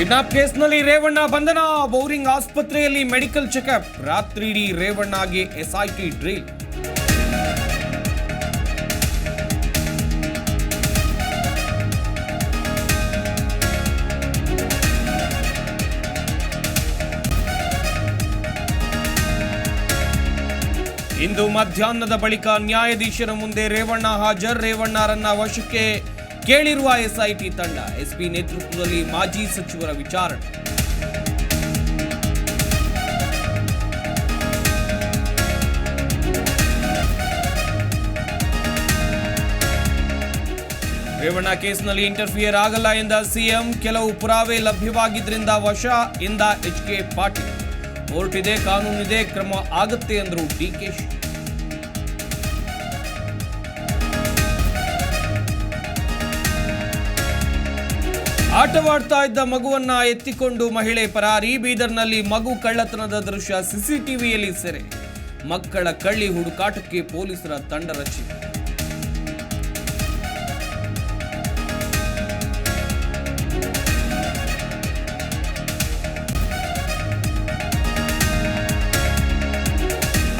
Kidnap ಕೇಸ್ನಲ್ಲಿ ರೇವಣ್ಣ ಬಂಧನ. ಬೌರಿಂಗ್ ಆಸ್ಪತ್ರೆಯಲ್ಲಿ ಮೆಡಿಕಲ್ ಚೆಕಪ್. ರಾತ್ರಿಡೀ ರೇವಣ್ಣಗೆ ಎಸ್ಐಟಿ ಡ್ರಿಲ್. ಇಂದು ಮಧ್ಯಾಹ್ನದ ಬಳಿಕ ನ್ಯಾಯಾಧೀಶರ ಮುಂದೆ ರೇವಣ್ಣ ಹಾಜರ್. ರೇವಣ್ಣರನ್ನ ವಶಕ್ಕೆ ಕೇಳಿರುವ ಎಸ್ಐಟಿ ತಂಡ, ಎಸ್ಪಿ ನೇತೃತ್ವದಲ್ಲಿ ಮಾಜಿ ಸಚಿವರ ವಿಚಾರಣೆ. ರೇವಣ್ಣ ಕೇಸ್ನಲ್ಲಿ ಇಂಟರ್ಫಿಯರ್ ಆಗಲ್ಲ ಎಂದ ಸಿಎಂ, ಕೆಲವು ಪುರಾವೆ ಲಭ್ಯವಾಗಿದ್ದರಿಂದ ವಶ ಎಂದ ಎಚ್ ಕೆ ಪಾಟೀಲ್. ಕೋರ್ಟ್ ಇದೆ, ಕಾನೂನಿದೆ, ಕ್ರಮ ಆಗುತ್ತೆ ಎಂದರು ಡಿಕೆಶಿ ಆಟವಾಡ್ತಾ ಇದ್ದ ಮಗುವನ್ನ ಎತ್ತಿಕೊಂಡು ಮಹಿಳೆ ಪರಾರಿ, ಬೀದರ್ನಲ್ಲಿ ಮಗು ಕಳ್ಳತನದ ದೃಶ್ಯ ಸಿಸಿಟಿವಿಯಲ್ಲಿ ಸೆರೆ. ಮಕ್ಕಳ ಕಳ್ಳಿ ಹುಡುಕಾಟಕ್ಕೆ ಪೊಲೀಸರ ತಂಡ ರಚಿಸಿದೆ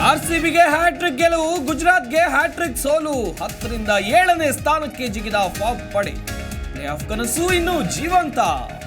ಆರ್ಸಿಬಿಗೆ ಹ್ಯಾಟ್ರಿಕ್ ಗೆಲುವು, ಗುಜರಾತ್ಗೆ ಹ್ಯಾಟ್ರಿಕ್ ಸೋಲು. ಹತ್ತರಿಂದ ಏಳನೇ ಸ್ಥಾನಕ್ಕೆ ಜಿಗಿದ ಫಾಪ್ ಪಡೆ. プレーオフ後の数位の G1 ター。